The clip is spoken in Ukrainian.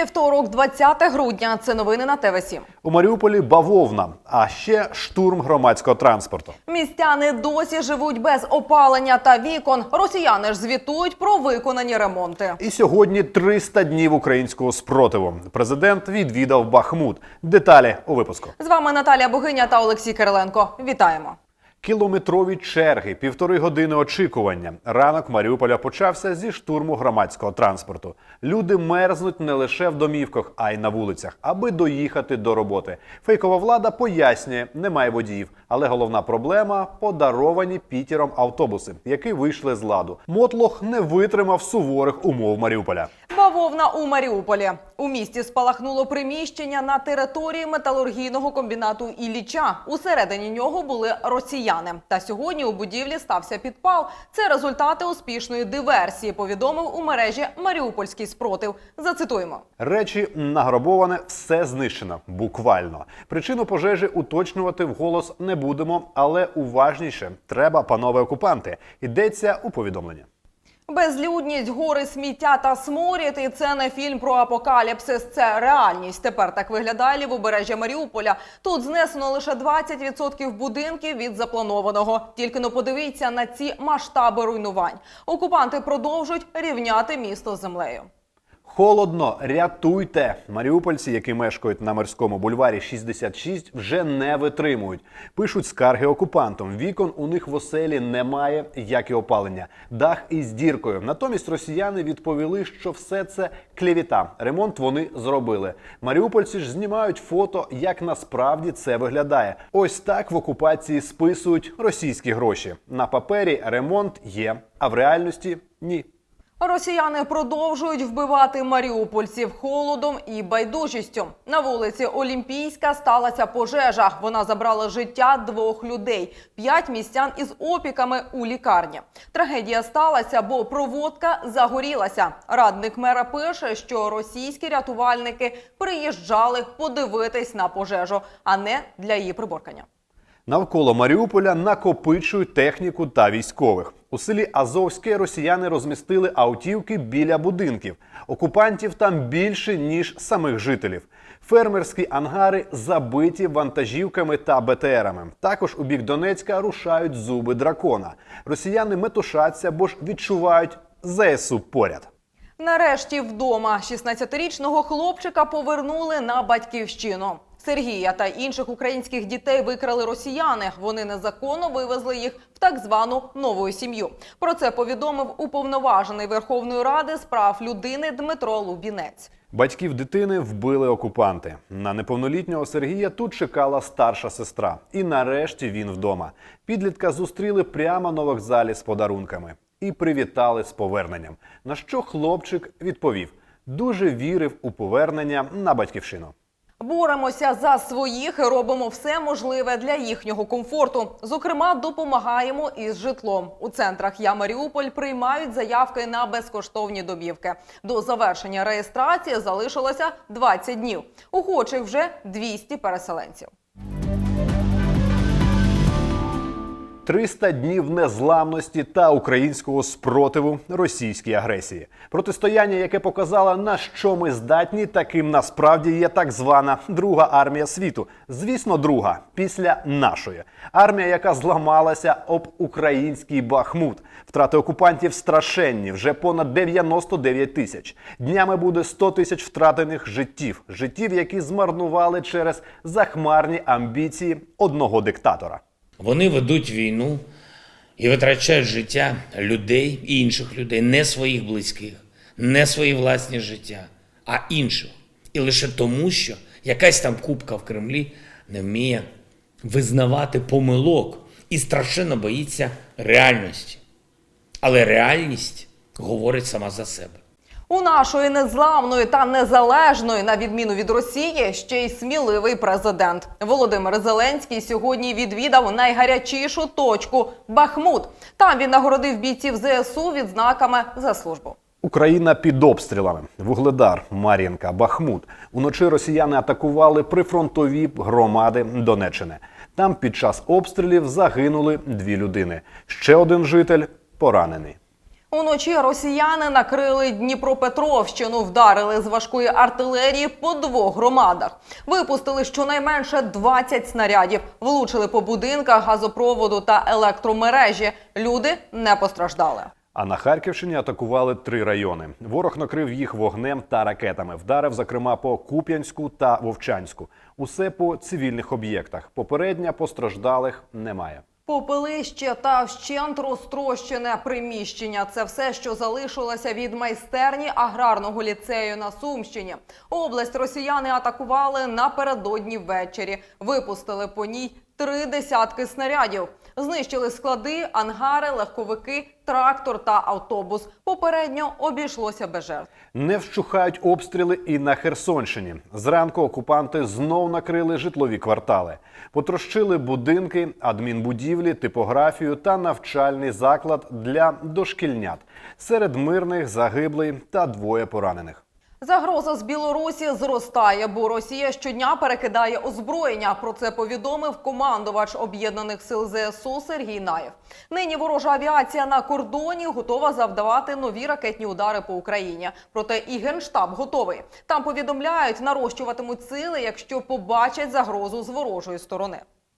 Вівторок, 20 грудня. Це новини на ТВ 7 У Маріуполі бавовна, а ще штурм громадського транспорту. Містяни досі живуть без опалення та вікон. Росіяни ж звітують про виконані ремонти. І сьогодні 300 днів українського спротиву. Президент відвідав Бахмут. Деталі у випуску. З вами Наталія Богиня та Олексій Кириленко. Вітаємо. Кілометрові черги, півтори години очікування. Ранок Маріуполя почався зі штурму громадського транспорту. Люди мерзнуть не лише в домівках, а й на вулицях, аби доїхати до роботи. Фейкова влада пояснює, немає водіїв. Але головна проблема подаровані Пітером автобуси, які вийшли з ладу. Мотлох не витримав суворих умов Маріуполя. Бавовна у Маріуполі. У місті спалахнуло приміщення на території металургійного комбінату Ілліча. Усередині нього були росіяни. Та сьогодні у будівлі стався підпал. Це результати успішної диверсії. Повідомив у мережі Маріупольський спротив. Зацитуємо. Речі награбоване, все знищено. Буквально. Причину пожежі уточнювати вголос не будемо, але уважніше треба, панове окупанти. Йдеться у повідомленні. Безлюдність, гори сміття та сморід. І це не фільм про апокаліпсис. Це реальність. Тепер так виглядає лівобережжя Маріуполя. Тут знесено лише 20% будинків від запланованого. Тільки не подивіться на ці масштаби руйнувань. Окупанти продовжують рівняти місто землею. Холодно, рятуйте! Маріупольці, які мешкають на морському бульварі 66, вже не витримують. Пишуть скарги окупантам. Вікон у них в оселі немає, як і опалення. Дах із діркою. Натомість росіяни відповіли, що все це клевіта. Ремонт вони зробили. Маріупольці ж знімають фото, як насправді це виглядає. Ось так в окупації списують російські гроші. На папері ремонт є, а в реальності ні. Росіяни продовжують вбивати маріупольців холодом і байдужістю. На вулиці Олімпійська сталася пожежа. Вона забрала життя двох людей, п'ять містян із опіками у лікарні. Трагедія сталася, бо проводка загорілася. Радник мера пише, що російські рятувальники приїжджали подивитись на пожежу, а не для її приборкання. Навколо Маріуполя накопичують техніку та військових. У селі Азовське росіяни розмістили автівки біля будинків. Окупантів там більше ніж самих жителів. Фермерські ангари забиті вантажівками та БТРами. Також у бік Донецька рушають зуби дракона. Росіяни метушаться, бо ж відчувають ЗСУ поряд. Нарешті вдома 16-річного хлопчика повернули на батьківщину. Сергія та інших українських дітей викрали росіяни. Вони незаконно вивезли їх в так звану нову сім'ю. Про це повідомив уповноважений Верховної Ради з прав людини Дмитро Лубінець. Батьків дитини вбили окупанти. На неповнолітнього Сергія тут чекала старша сестра. І нарешті він вдома. Підлітка зустріли прямо на вокзалі з подарунками і привітали з поверненням. На що хлопчик відповів: дуже вірив у повернення на батьківщину. Боремося за своїх і робимо все можливе для їхнього комфорту. Зокрема, допомагаємо із житлом. У центрах Я Маріуполь приймають заявки на безкоштовні домівки. До завершення реєстрації залишилося 20 днів. Охочих вже 200 переселенців. 300 днів незламності та українського спротиву російській агресії. Протистояння, яке показало на що ми здатні, таким насправді є так звана друга армія світу. Звісно, друга після нашої армія, яка зламалася об український Бахмут. Втрати окупантів страшенні, вже понад 99 тисяч. Днями буде 100 тисяч втратених життів, життів, які змарнували через захмарні амбіції одного диктатора. Вони ведуть війну і витрачають життя людей і інших людей, не своїх близьких, не свої власні життя, а інших. І лише тому, що якась там купка в Кремлі не вміє визнавати помилок і страшенно боїться реальності. Але реальність говорить сама за себе. У нашої незламної та незалежної, на відміну від Росії, ще й сміливий президент Володимир Зеленський сьогодні відвідав найгарячішу точку Бахмут. Там він нагородив бійців ЗСУ відзнаками за службу. Україна під обстрілами. Вугледар, Мар'їнка, Бахмут. Уночі росіяни атакували прифронтові громади Донеччини. Там під час обстрілів загинули дві людини. Ще один житель поранений. Уночі росіяни накрили Дніпропетровщину, вдарили з важкої артилерії по двох громадах. Випустили щонайменше 20 снарядів, влучили по будинках, газопроводу та електромережі. Люди не постраждали. А на Харківщині атакували три райони. Ворог накрив їх вогнем та ракетами. Вдарив, зокрема, по Куп'янську та Вовчанську. Усе по цивільних об'єктах. Попередня постраждалих немає. Попелище та вщент розтрощене приміщення. Це все, що залишилося від майстерні аграрного ліцею на Сумщині. Область росіяни атакували напередодні ввечері. Випустили по ній три десятки снарядів. Знищили склади, ангари, легковики, трактор та автобус. Попередньо обійшлося без жертв. Не вщухають обстріли і на Херсонщині. Зранку окупанти знов накрили житлові квартали, потрощили будинки, адмінбудівлі, типографію та навчальний заклад для дошкільнят. Серед мирних загиблий та двоє поранених. Загроза з Білорусі зростає, бо Росія щодня перекидає озброєння. Про це повідомив командувач об'єднаних сил ЗСУ Сергій Наєв. Нині ворожа авіація на кордоні готова завдавати нові ракетні удари по Україні. Проте і генштаб готовий. Там повідомляють, нарощуватимуть сили, якщо побачать загрозу з ворожої сторони.